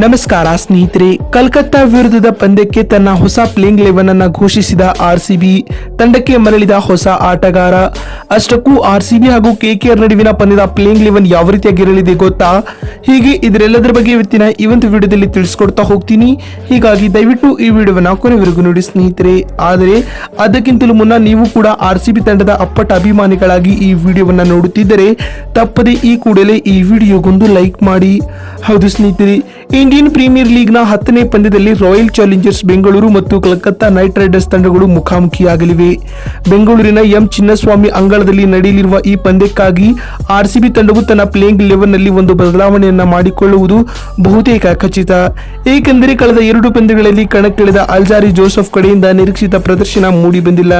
ನಮಸ್ಕಾರ, ಸ್ನೇಹಿತರೆ. ಕಲ್ಕತ್ತಾ ವಿರುದ್ಧದ ಪಂದ್ಯಕ್ಕೆ ತನ್ನ ಹೊಸ ಪ್ಲೇಯಿಂಗ್ ಲೆವೆನ್ ಅನ್ನು ಘೋಷಿಸಿದ ಆರ್ಸಿಬಿ ತಂಡಕ್ಕೆ ಮರಳಿದ ಹೊಸ ಆಟಗಾರ. ಅಷ್ಟಕ್ಕೂ ಆರ್ಸಿಬಿ ಹಾಗೂ ಕೆಕೆಆರ್ ನಡುವಿನ ಪಂದ್ಯದ ಪ್ಲೇಯಿಂಗ್ ಲೆವೆನ್ ಯಾವ ರೀತಿಯಾಗಿರಲಿದೆ ಗೊತ್ತಾ? ಹೀಗೆ ಇದರೆಲ್ಲದರ ಬಗ್ಗೆ ಇವತ್ತಿನ ಈ ಒಂದು ವಿಡಿಯೋದಲ್ಲಿ ತಿಳಿಸ್ಕೊಡ್ತಾ ಹೋಗ್ತೀನಿ. ಹೀಗಾಗಿ ದಯವಿಟ್ಟು ಈ ವಿಡಿಯೋವನ್ನು ಕೊನೆವರೆಗೂ ನೋಡಿ, ಸ್ನೇಹಿತರೆ. ಆದರೆ, ಅದಕ್ಕಿಂತಲೂ ಮುನ್ನ ನೀವು ಕೂಡ ಆರ್ಸಿಬಿ ತಂಡದ ಅಪ್ಪಟ ಅಭಿಮಾನಿಗಳಾಗಿ ಈ ವಿಡಿಯೋವನ್ನು ನೋಡುತ್ತಿದ್ದರೆ, ತಪ್ಪದೆ ಈ ಕೂಡಲೇ ಈ ವಿಡಿಯೋಗೊಂದು ಲೈಕ್ ಮಾಡಿ. ಹೌದು, ಸ್ನೇಹಿತರೆ. ಇಂಡಿಯನ್ ಪ್ರೀಮಿಯರ್ ಲೀಗ್ನ ಹತ್ತನೇ ಪಂದ್ಯದಲ್ಲಿ ರಾಯಲ್ ಚಾಲೆಂಜರ್ಸ್ ಬೆಂಗಳೂರು ಮತ್ತು ಕಲ್ಕತ್ತಾ ನೈಟ್ ರೈಡರ್ಸ್ ತಂಡಗಳು ಮುಖಾಮುಖಿಯಾಗಲಿವೆ. ಬೆಂಗಳೂರಿನ ಎಂ ಚಿನ್ನಸ್ವಾಮಿ ಅಂಗಳದಲ್ಲಿ ನಡೆಯಲಿರುವ ಈ ಪಂದ್ಯಕ್ಕಾಗಿ ಆರ್ಸಿಬಿ ತಂಡವು ತನ್ನ ಪ್ಲೇಯಿಂಗ್ ಲೆವೆನ್ನಲ್ಲಿ ಒಂದು ಬದಲಾವಣೆಯನ್ನು ಮಾಡಿಕೊಳ್ಳುವುದು ಬಹುತೇಕ ಖಚಿತ. ಏಕೆಂದರೆ ಕಳೆದ ಎರಡು ಪಂದ್ಯಗಳಲ್ಲಿ ಕಣಕ್ಕಿಳಿದ ಅಲ್ಜಾರಿ ಜೋಸೆಫ್ ಕಡೆಯಿಂದ ನಿರೀಕ್ಷಿತ ಪ್ರದರ್ಶನ ಮೂಡಿ ಬಂದಿಲ್ಲ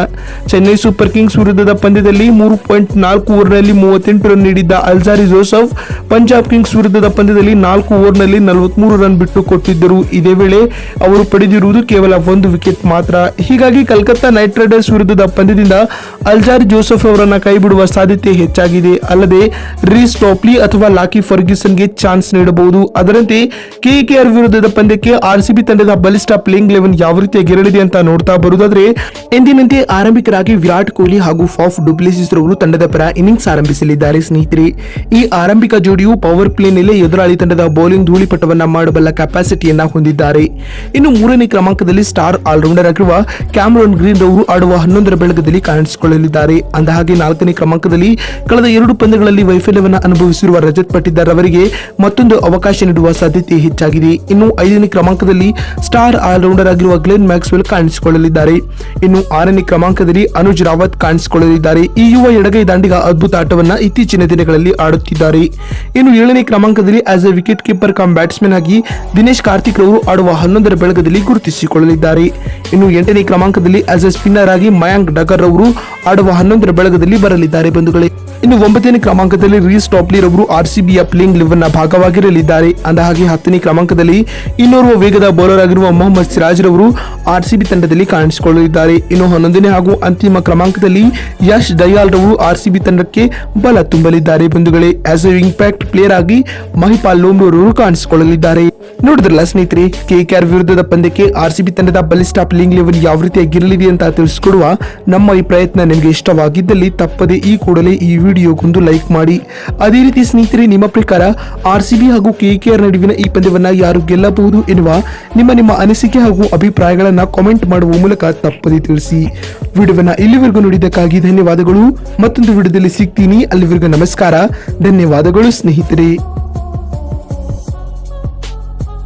ಚೆನ್ನೈ ಸೂಪರ್ ಕಿಂಗ್ಸ್ ವಿರುದ್ಧದ ಪಂದ್ಯದಲ್ಲಿ ಮೂರು ಪಾಯಿಂಟ್ ನಾಲ್ಕು ಓವರ್ನಲ್ಲಿ ಮೂವತ್ತೆಂಟು ರನ್ ನೀಡಿದ್ದ ಅಲ್ಜಾರಿ ಜೋಸೆಫ್ ಪಂಜಾಬ್ ಕಿಂಗ್ಸ್ ವಿರುದ್ಧದ ಪಂದ್ಯದಲ್ಲಿ ನಾಲ್ಕು ಓವರ್ನಲ್ಲಿ ನಲವತ್ಮೂರು ರನ್ ಬಿಟ್ಟು ಕೊಟ್ಟಿದ್ದರು ಇದೇ ವೇಳೆ ಅವರು ಪಡೆದಿರುವುದು ಕೇವಲ ಒಂದು ವಿಕೆಟ್ ಮಾತ್ರ. ಹೀಗಾಗಿ ಕಲ್ಕತ್ತಾ ನೈಟ್ ರೈಡರ್ಸ್ ವಿರುದ್ಧದ ಪಂದ್ಯದಿಂದ ಅಲ್ಜಾರ್ ಜೋಸೆಫ್ ಅವರನ್ನ ಕೈಬಿಡುವ ಸಾಧ್ಯತೆ ಹೆಚ್ಚಾಗಿದೆ. ಅಲ್ಲದೆ ರೀಸ್ ಟೋಪ್ಲಿ ಅಥವಾ ಲಾಕಿ ಫರ್ಗ್ಯೂಸನ್ಗೆ ಚಾನ್ಸ್ ನೀಡಬಹುದು. ಅದರಂತೆ ಕೆಕೆಆರ್ ವಿರುದ್ಧದ ಪಂದ್ಯಕ್ಕೆ ಆರ್ಸಿಬಿ ತಂಡದ ಬಲಿಷ್ಠ ಪ್ಲೇಯಿಂಗ್ ಲೆವೆನ್ ಯಾವ ರೀತಿಯಾಗಿರಲಿದೆ ಅಂತ ನೋಡ್ತಾ ಬರುವುದಾದ್ರೆ, ಎಂದಿನಂತೆ ಆರಂಭಿಕರಾಗಿ ವಿರಾಟ್ ಕೊಹ್ಲಿ ಹಾಗೂ ಫಾಫ್ ಡುಪ್ಲಿಸಿಸ್ ರವರು ತಂಡದ ಪರ ಇನ್ನಿಂಗ್ಸ್ ಆರಂಭಿಸಲಿದ್ದಾರೆ. ಸ್ನೇಹಿತರೆ, ಈ ಆರಂಭಿಕ ಜೋಡಿಯು ಪವರ್ ಪ್ಲೇನಲ್ಲಿ ಎದುರಾಳಿ ತಂಡದ ಬೌಲಿಂಗ್ ಧೂಳಿಪಟವನ್ನ ಮಾಡಬಲ್ಲ ಕೆಪಾಸಿಟಿಯನ್ನ ಹೊಂದಿದ್ದಾರೆ. ಇನ್ನು ಮೂರನೇ ಕ್ರಮಾಂಕದಲ್ಲಿ ಸ್ಟಾರ್ ಆಲ್ರೌಂಡರ್ ಆಗಿರುವ ಕ್ಯಾಮ್ರೋನ್ ಗ್ರೀನ್ ಅವರು ಆಡುವ ಹನ್ನೊಂದರ ಬೆಳಗದಲ್ಲಿ ಕಾಣಿಸಿಕೊಳ್ಳಲಿದ್ದಾರೆ. ಅಂದಹಾಗೆ ನಾಲ್ಕನೇ ಕ್ರಮಾಂಕದಲ್ಲಿ ಕಳೆದ ಎರಡು ಪಂದ್ಯಗಳಲ್ಲಿ ವೈಫಲ್ಯವನ್ನು ಅನುಭವಿಸಿರುವ ರಜತ್ ಪಟ್ಟಿದಾರ್ ಅವರಿಗೆ ಮತ್ತೊಂದು ಅವಕಾಶ ನೀಡುವ ಸಾಧ್ಯತೆ ಹೆಚ್ಚಾಗಿದೆ. ಇನ್ನು ಐದನೇ ಕ್ರಮಾಂಕದಲ್ಲಿ ಸ್ಟಾರ್ ಆಲ್ರೌಂಡರ್ ಆಗಿರುವ ಗ್ಲೆನ್ ಮ್ಯಾಕ್ಸ್ವೆಲ್ ಕಾಣಿಸಿಕೊಳ್ಳಲಿದ್ದಾರೆ. ಇನ್ನು ಆರನೇ ಕ್ರಮಾಂಕದಲ್ಲಿ ಅನುಜ್ ರಾವತ್ ಕಾಣಿಸಿಕೊಳ್ಳಲಿದ್ದಾರೆ. ಈ ಯುವ ಎಡಗೈ ದಾಂಡಿಗ ಅದ್ಭುತ ಆಟವನ್ನು ಇತ್ತೀಚಿನ ದಿನಗಳಲ್ಲಿ ಆಡುತ್ತಿದ್ದಾರೆ. ಇನ್ನು ಏಳನೇ ಕ್ರಮಾಂಕದಲ್ಲಿ as a wicket keeper cum batsman ಆಗಿ ದಿನೇಶ್ ಕಾರ್ತಿಕ್ ರವರು ಆಡುವ ಹನ್ನೊಂದರ ಬೆಳಗದಲ್ಲಿ ಗುರುತಿಸಿಕೊಳ್ಳಲಿದ್ದಾರೆ. ಇನ್ನು ಎಂಟನೇ ಕ್ರಮಾಂಕದಲ್ಲಿ ಆಸ್ ಎ ಸ್ಪಿನ್ನರ್ ಆಗಿ ಮಯಾಂಕ್ ಡಗರ್ ರವರು ಆಡುವ ಹನ್ನೊಂದರ ಬೆಳಗದಲ್ಲಿ ಬರಲಿದ್ದಾರೆ ಬಂಧುಗಳೇ. ಇನ್ನು ಒಂಬತ್ತನೇ ಕ್ರಮಾಂಕದಲ್ಲಿ ರೀಸ್ ಟಾಪ್ಲಿ ರವರು ಆರ್ಸಿಬಿಯ ಪ್ಲೇಯಿಂಗ್ ಲೆವೆನ್ನ ಭಾಗವಾಗಿರಲಿದ್ದಾರೆ. ಅಂದಹಾಗೆ ಹತ್ತನೇ ಕ್ರಮಾಂಕದಲ್ಲಿ ಇನ್ನೋರ್ವ ವೇಗದ ಬೌಲರ್ ಆಗಿರುವ ಮೊಹಮ್ಮದ್ ಸಿರಾಜ್ ರವರು ಆರ್ಸಿಬಿ ತಂಡದಲ್ಲಿ ಕಾಣಿಸಿಕೊಳ್ಳಲಿದ್ದಾರೆ. ಇನ್ನು ಹನ್ನೊಂದನೇ ಹಾಗೂ ಅಂತಿಮ ಕ್ರಮಾಂಕದಲ್ಲಿ ಯಶ್ ದಯಾಲ್ ರವರು ಆರ್ಸಿಬಿ ತಂಡಕ್ಕೆ ಬಲ ತುಂಬಲಿದ್ದಾರೆ. ಬಂಧುಗಳೇ ಆಸ್ ಎ ಇಂಪ್ಯಾಕ್ಟ್ ಪ್ಲೇಯರ್ ಆಗಿ ಮಹಿಪಾಲ್ ಲೋಮ್ರವರು ಕಾಣಿಸಿಕೊಳ್ಳಲಿದ್ದಾರೆ. ನೋಡಿದ್ರಲ್ಲ ಸ್ನೇಹಿತರೆ ಕೆಕೆಆರ್ ವಿರುದ್ಧದ ಪಂದ್ಯಕ್ಕೆ ಆರ್ ಸಿ ಬಿ ತಂಡದ ಬಲಿಷ್ಠ ಪ್ಲೇಯಿಂಗ್ ಲೆವೆಲ್ ಯಾವ ರೀತಿಯಾಗಿರಲಿದೆ ಅಂತ ತಿಳಿಸ್ಕೊಡುವ ನಮ್ಮ ಈ ಪ್ರಯತ್ನ ನಿಮಗೆ ಇಷ್ಟವಾಗಿದ್ದಲ್ಲಿ ತಪ್ಪದೆ ಈ ಕೂಡಲೇ ಈ ವಿಡಿಯೋಗೊಂದು ಲೈಕ್ ಮಾಡಿ. ಅದೇ ರೀತಿ ಸ್ನೇಹಿತರೆ, ನಿಮ್ಮ ಪ್ರಕಾರ ಆರ್ ಸಿ ಬಿ ಹಾಗೂ ಕೆಕೆಆರ್ ನಡುವಿನ ಈ ಪಂದ್ಯವನ್ನು ಯಾರು ಗೆಲ್ಲಬಹುದು ಎನ್ನುವ ನಿಮ್ಮ ನಿಮ್ಮ ಅನಿಸಿಕೆ ಹಾಗೂ ಅಭಿಪ್ರಾಯಗಳನ್ನು ಕಾಮೆಂಟ್ ಮಾಡುವ ಮೂಲಕ ತಪ್ಪದೆ ತಿಳಿಸಿ. ವಿಡಿಯೋವನ್ನು ಇಲ್ಲಿವರೆಗೂ ನೋಡಿದ್ದಕ್ಕಾಗಿ ಧನ್ಯವಾದಗಳು. ಮತ್ತೊಂದು ವಿಡಿಯೋದಲ್ಲಿ ಸಿಗ್ತೀನಿ. ಅಲ್ಲಿವರೆಗೂ ನಮಸ್ಕಾರ. ಧನ್ಯವಾದಗಳು ಸ್ನೇಹಿತರೆ.